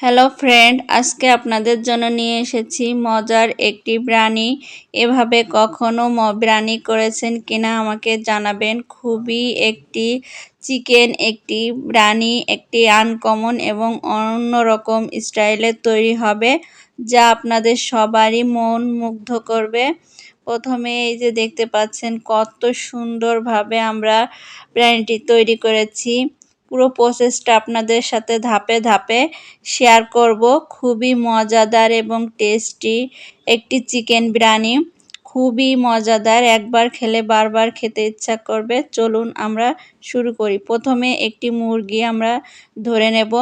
Hello friend, আজকে আপনাদের জন্য নিয়ে এসেছি মজার একটি ব্রানি এভাবে কখনো ব্রানি করেছেন কিনা আমাকে জানাবেন। খুবই একটি চিকেন, একটি ব্রানি একটি আনকমন এবং অন্যরকম স্টাইলের তৈরি হবে, যা আপনাদের সবারই মন মুগ্ধ করবে। প্রথমে এই যে দেখতে পাচ্ছেন, কত সুন্দরভাবে আমরা ব্রানিটি তৈরি করেছি। পুরো প্রসেসটা আপনাদের সাথে ধাপে ধাপে শেয়ার করব। খুবই মজাদার এবং টেস্টি একটি চিকেন বিরিয়ানি। খুবই মজাদার, একবার খেলে বারবার খেতে ইচ্ছা করবে। চলুন আমরা শুরু করি। প্রথমে একটি মুরগি আমরা ধরে নেব।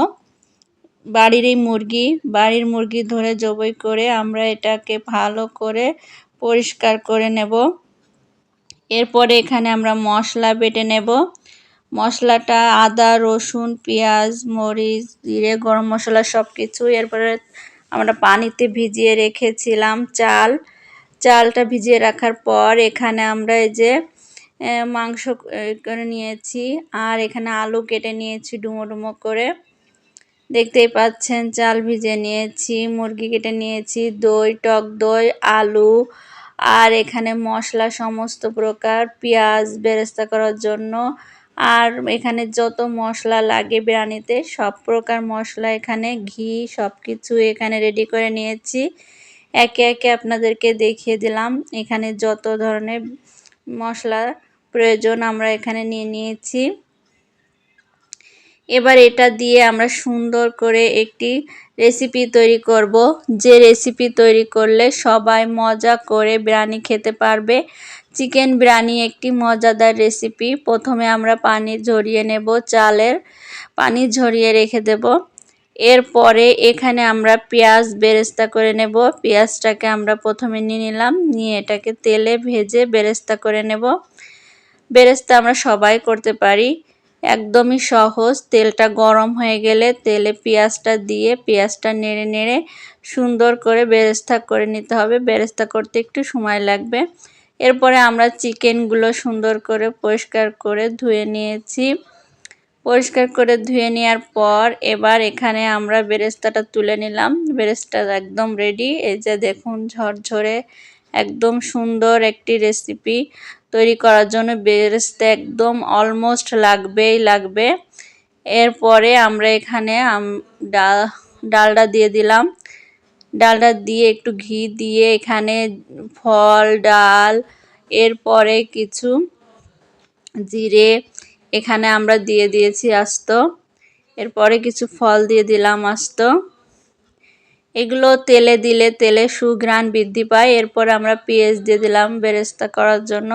বাড়ির এই মুরগি, বাড়ির মুরগি ধরে জবই করে আমরা এটাকে ভালো করে পরিষ্কার করে নেব। এরপরে এখানে আমরা মশলা বেটে নেব। মশলাটা, আদা, রসুন, পেঁয়াজ, মরিচ, জিরে, গরম মশলা সব কিছু এরপরে আমরা পানিতে ভিজিয়ে রেখেছিলাম চাল। চালটা ভিজিয়ে রাখার পর এখানে আমরা এই যে মাংস করে নিয়েছি। আর এখানে আলু কেটে নিয়েছি ডুমো ডুমো করে। দেখতেই পাচ্ছেন, চাল ভিজে নিয়েছি, মুরগি কেটে নিয়েছি, দই, টক দই, আলু। আর এখানে মশলা সমস্ত প্রকার, পেঁয়াজ, বেরেস্তা করার জন্য আর এখানে যত মশলা লাগে বিরিয়ানিতে, সব প্রকার মশলা এখানে, ঘি সব কিছু এখানে রেডি করে নিয়েছি। একে একে আপনাদেরকে দেখিয়ে দিলাম। এখানে যত ধরনের মশলা প্রয়োজন আমরা এখানে নিয়ে নিয়েছি। এবার এটা দিয়ে আমরা সুন্দর করে একটি রেসিপি তৈরি করব। যে রেসিপি তৈরি করলে সবাই মজা করে বিরিয়ানি খেতে পারবে। চিকেন বিরিয়ানি একটি মজাদার রেসিপি প্রথমে আমরা পানি ঝরিয়ে নেব, চালের পানি ঝরিয়ে রেখে দেব। এরপরে এখানে আমরা পেঁয়াজ বেরেস্তা করে নেব। পেঁয়াজটাকে আমরা প্রথমে নিয়ে নিলাম, নিয়ে এটাকে তেলে ভেজে বেরেস্তা করে নেব। বেরেস্তা আমরা সবাই করতে পারি, একদমই সহজ। তেলটা গরম হয়ে গেলে তেলে পেঁয়াজটা দিয়ে পেঁয়াজটা নেড়ে নেড়ে সুন্দর করে বেরেস্তা করে নিতে হবে। বেরেস্তা করতে একটু সময় লাগবে। এরপরে আমরা চিকেনগুলো সুন্দর করে পরিষ্কার করে ধুয়ে নিয়েছি। পরিষ্কার করে ধুয়ে নেওয়ার পর এবার এখানে আমরা বেরেস্তাটা তুলে নিলাম। বেরেস্তা একদম রেডি এই যে দেখুন, ঝরঝরে একদম সুন্দর একটি রেসিপি তৈরি করার জন্য বেরেস্তা একদম অলমোস্ট লাগবেই লাগবে। এরপরে আমরা এখানে ডাল, ডালটা দিয়ে দিলাম। ডালটা দিয়ে একটু ঘি দিয়ে এখানে ফল, ডাল, এরপরে কিছু জিরে এখানে আমরা দিয়ে দিয়েছি আস্ত। এরপরে কিছু ফল দিয়ে দিলাম আস্ত। এগুলো তেলে দিলে তেলে সুঘ্রাণ বৃদ্ধি পায়। এরপর আমরা পেঁয়াজ দিয়ে দিলাম বেরেস্তা করার জন্য।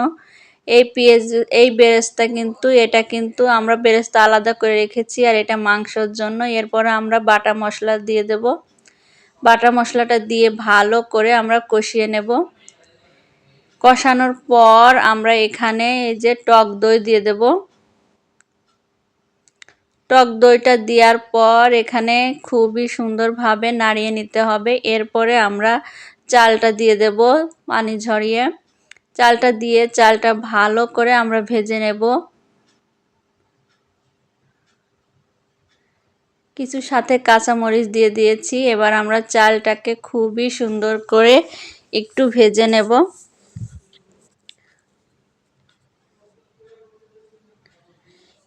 এই পেঁয়াজ, এই বেরেস্তা কিন্তু, এটা কিন্তু আমরা বেরেস্তা আলাদা করে রেখেছি আর এটা মাংসর জন্য। এরপরে আমরা বাটা মশলা দিয়ে দেব। বাটা মশলাটা দিয়ে ভালো করে আমরা কষিয়ে নেব। কষানোর পর আমরা এখানে এই যে টক দই দিয়ে দেব। টক দইটা দেওয়ার পর এখানে খুবই সুন্দরভাবে নাড়িয়ে নিতে হবে। এরপরে আমরা চালটা দিয়ে দেব পানি ঝরিয়ে। চালটা দিয়ে চালটা ভালো করে আমরা ভেজে নেব। কিছু সাথে কাঁচামরিচ দিয়ে দিয়েছি। এবার আমরা চালটাকে খুবই সুন্দর করে একটু ভেজে নেব।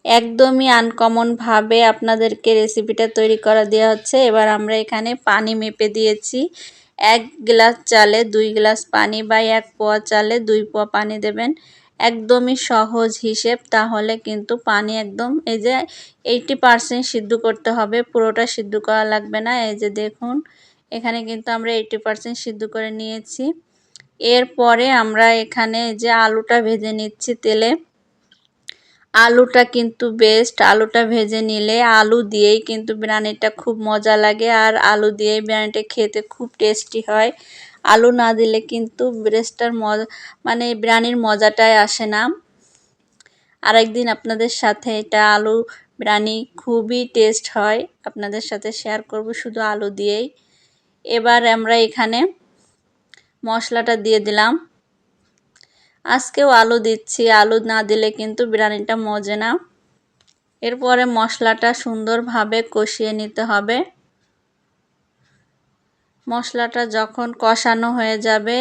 একদমই আনকমনভাবে আপনাদেরকে রেসিপিটা তৈরি করা দেওয়া হচ্ছে। এবার আমরা এখানে পানি মেপে দিয়েছি। এক গ্লাস চালে দুই গ্লাস পানি বা এক পোয়া চালে দুই পোয়া পানি দেবেন। একদমই সহজ হিসেব, তাহলে কিন্তু পানি একদম এই যে এইটি পার্সেন্ট সিদ্ধ করতে হবে, পুরোটা সিদ্ধ করা লাগবে না। এই যে দেখুন, এখানে কিন্তু আমরা এইটি পার্সেন্ট সিদ্ধ করে নিয়েছি। এরপরে আমরা এখানে যে আলুটা ভেজে নিচ্ছি তেলে। আলুটা কিন্তু বেস্ট আলুটা ভেজে নিলে আলু দিয়েই কিন্তু বিরিয়ানিটা খুব মজা লাগে, আর আলু দিয়েই বিরিয়ানিটা খেতে খুব টেস্টি হয়। আলু না দিলে কিন্তু ব্রেস্টার মজা মানে বিরিয়ানির মজাটাই আসে না। আরেকদিন আপনাদের সাথে এটা আলু বিরিয়ানি খুবই টেস্ট হয়। আপনাদের সাথে শেয়ার করব শুধু আলু দিয়েই। এবার আমরা এখানে মশলাটা দিয়ে দিলাম। আজকেও আলু দিচ্ছি, আলু না দিলে কিন্তু বিরিয়ানিটা মজে না। এরপরে মশলাটা সুন্দরভাবে কষিয়ে নিতে হবে। মশলাটা যখন কষানো হয়ে যাবে,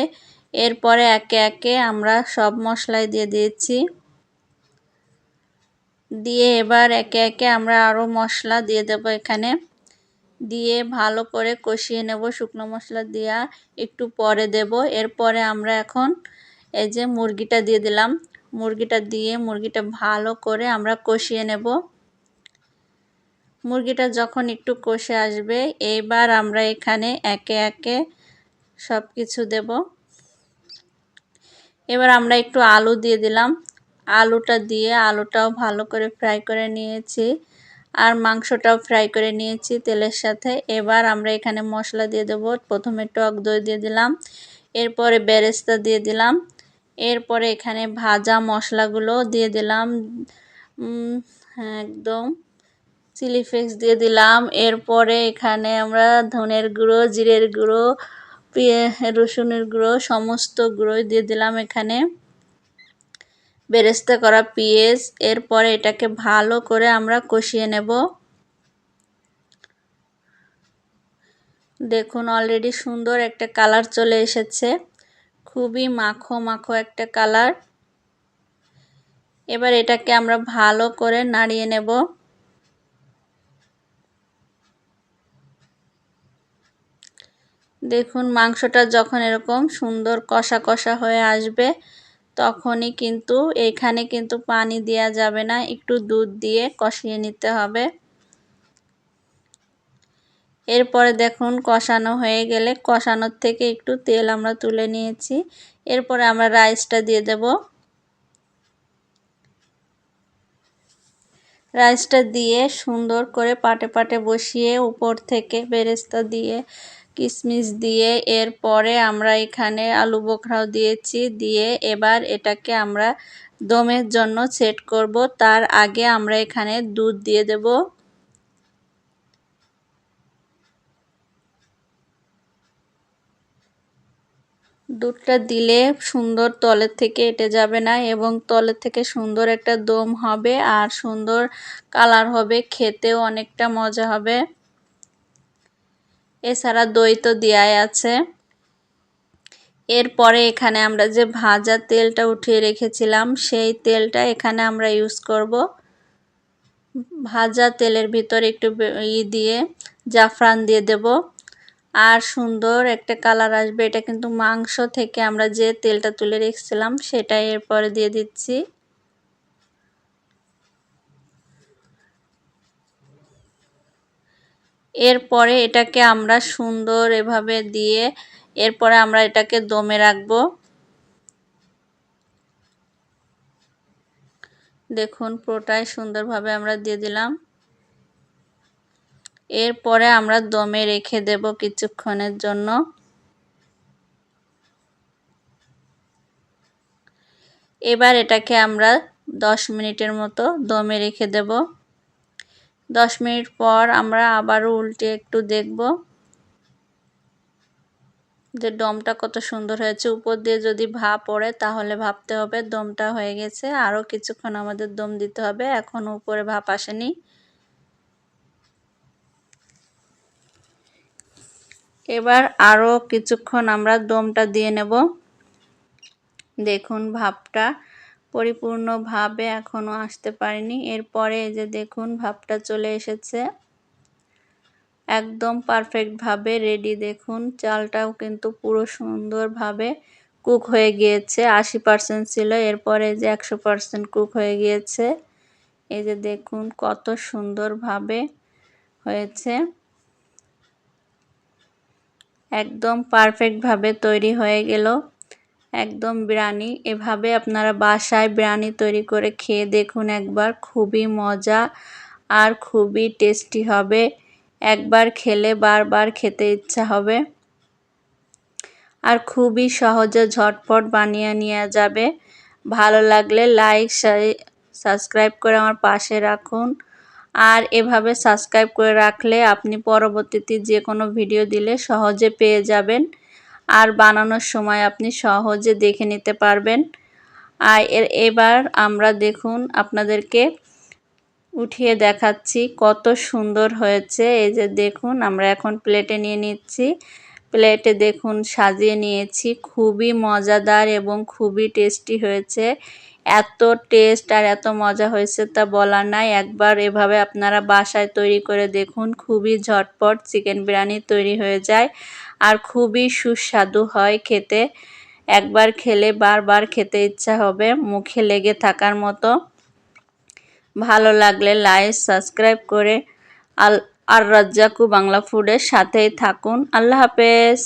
এরপরে একে একে আমরা সব মশলাই দিয়ে দিয়েছি। দিয়ে এবার একে একে আমরা আরও মশলা দিয়ে দেব এখানে। দিয়ে ভালো করে কষিয়ে নেব শুকনো মশলা দিয়া, একটু পরে দেব। এরপরে আমরা এখন এই যে মুরগিটা দিয়ে দিলাম। মুরগিটা দিয়ে মুরগিটা ভালো করে আমরা কষিয়ে নেব। মুরগিটা যখন একটু কষে আসবে এইবার আমরা এখানে একে একে সব কিছু দেব। এবার আমরা একটু আলু দিয়ে দিলাম। আলুটা দিয়ে আলুটাও ভালো করে ফ্রাই করে নিয়েছি আর মাংসটাও ফ্রাই করে নিয়েছি তেলের সাথে। এবার আমরা এখানে মশলা দিয়ে দেব। প্রথমে টক দই দিয়ে দিলাম, এরপরে বেরেস্তা দিয়ে দিলাম, এরপরে এখানে ভাজা মশলাগুলো দিয়ে দিলাম। একদম চিলি ফ্লেক্স দিয়ে দিলাম। এরপরে এখানে আমরা ধনের গুঁড়ো, জিরের গুঁড়ো রসুনের গুঁড়ো, সমস্ত গুঁড়োই দিয়ে দিলাম এখানে। বেরেস্তা করা পেঁয়াজ। এরপরে এটাকে ভালো করে আমরা কষিয়ে নেব। দেখুন অলরেডি সুন্দর একটা কালার চলে এসেছে। খুবই মাখো মাখো একটা কালার এবার এটাকে আমরা ভালো করে নাড়িয়ে নেব। দেখুন, মাংসটা যখন এরকম সুন্দর কষা কষা হয়ে আসবে, তখনই কিন্তু এখানে কিন্তু পানি দেওয়া যাবে না। একটু দুধ দিয়ে কষিয়ে নিতে হবে। এরপরে দেখুন, কষানো হয়ে গেলে কষানোর থেকে একটু তেল আমরা তুলে নিয়েছি। এরপরে আমরা রাইসটা দিয়ে দেব। রাইসটা দিয়ে সুন্দর করে পাটে পাটে বসিয়ে উপর থেকে বেরেস্তা দিয়ে কিশমিশ দিয়ে এরপরে আমরা এখানে আলু বোখরাও দিয়েছি, দিয়ে এবার এটাকে আমরা দমের জন্য সেট করব। তার আগে আমরা এখানে দুধ দিয়ে দেব। দুধটা দিলে সুন্দর তলের থেকে এটে যাবে না এবং তলের থেকে সুন্দর একটা দম হবে, আর সুন্দর কালার হবে, খেতেও অনেকটা মজা হবে। এছাড়া দই তো দেওয়াই আছে। এরপরে এখানে আমরা যে ভাজা তেলটা উঠিয়ে রেখেছিলাম, সেই তেলটা এখানে আমরা ইউজ করব। ভাজা তেলের ভিতর একটু ই দিয়ে জাফরান দিয়ে দেব। আর সুন্দর একটা কালার আসবে। এটা কিন্তু মাংস থেকে আমরা যে তেলটা তুলে রেখেছিলাম, সেটা এরপরে দিয়ে দিচ্ছি। এরপরে এটাকে আমরা সুন্দর এভাবে দিয়ে এরপরে আমরা এটাকে দমে রাখব। দেখুন, পুরোটাই সুন্দরভাবে আমরা দিয়ে দিলাম। এরপরে আমরা দমে রেখে দেব কিছুক্ষণের জন্য। এবার এটাকে আমরা দশ মিনিটের মতো দমে রেখে দেব। দশ মিনিট পর আমরা আবারও উল্টে একটু দেখব যে দমটা কত সুন্দর হয়েছে। উপর দিয়ে যদি ভাপ পড়ে তাহলে ভাবতে হবে দমটা হয়ে গেছে। আরও কিছুক্ষণ আমাদের দম দিতে হবে। এখন উপরে ভাপ আসেনি। এবার আরও কিছুক্ষণ আমরা দমটা দিয়ে নেব। দেখুন ভাপটা পরিপূর্ণভাবে এখনও আসতে পারেনি। এরপরে এই যে দেখুন, ভাবটা চলে এসেছে। একদম পারফেক্টভাবে রেডি দেখুন। চালটাও কিন্তু পুরো সুন্দরভাবে কুক হয়ে গিয়েছে। আশি পার্সেন্ট ছিল, এরপরে যে একশো পার্সেন্ট কুক হয়ে গিয়েছে। এই যে দেখুন, কত সুন্দরভাবে হয়েছে। একদম পারফেক্টভাবে তৈরি হয়ে গেল। একদম বিরিয়ানি। এভাবে আপনারা বাসায় বিরিয়ানি তৈরি করে খেয়ে দেখুন একবার। খুবই মজা আর খুবই টেস্টি হবে। একবার খেলে বারবার খেতে ইচ্ছা হবে। আর খুবই সহজে ঝটপট বানিয়ে নেওয়া যাবে। ভালো লাগলে লাইক সাবস্ক্রাইব করে আমার পাশে রাখুন। আর এভাবে সাবস্ক্রাইব করে রাখলে আপনি পরবর্তীতে যে কোনো ভিডিও দিলে সহজে পেয়ে যাবেন। আর বানানোর সময় আপনি সহজে দেখে নিতে পারবেন। আর এবার আমরা দেখুন আপনাদেরকে উঠিয়ে দেখাচ্ছি কত সুন্দর হয়েছে। এই যে দেখুন, আমরা এখন প্লেটে নিয়ে নিচ্ছি। প্লেটে দেখুন, সাজিয়ে নিয়েছি। খুবই মজাদার এবং খুবই টেস্টি হয়েছে। এত টেস্ট আর এত মজা হয়েছে তা বলার নাই। একবার এভাবে আপনারা বাসায় তৈরি করে দেখুন, খুবই ঝটপট চিকেন বিরিয়ানি তৈরি হয়ে যায় আর খুবই সুস্বাদু হয় খেতে। একবার খেলে বারবার খেতে ইচ্ছা হবে, মুখে লেগে থাকার মতো। ভালো লাগলে লাইক, সাবস্ক্রাইব করে আল আর রাজ্জাকু বাংলা ফুডের সাথেই থাকুন। আল্লাহ হাফেজ।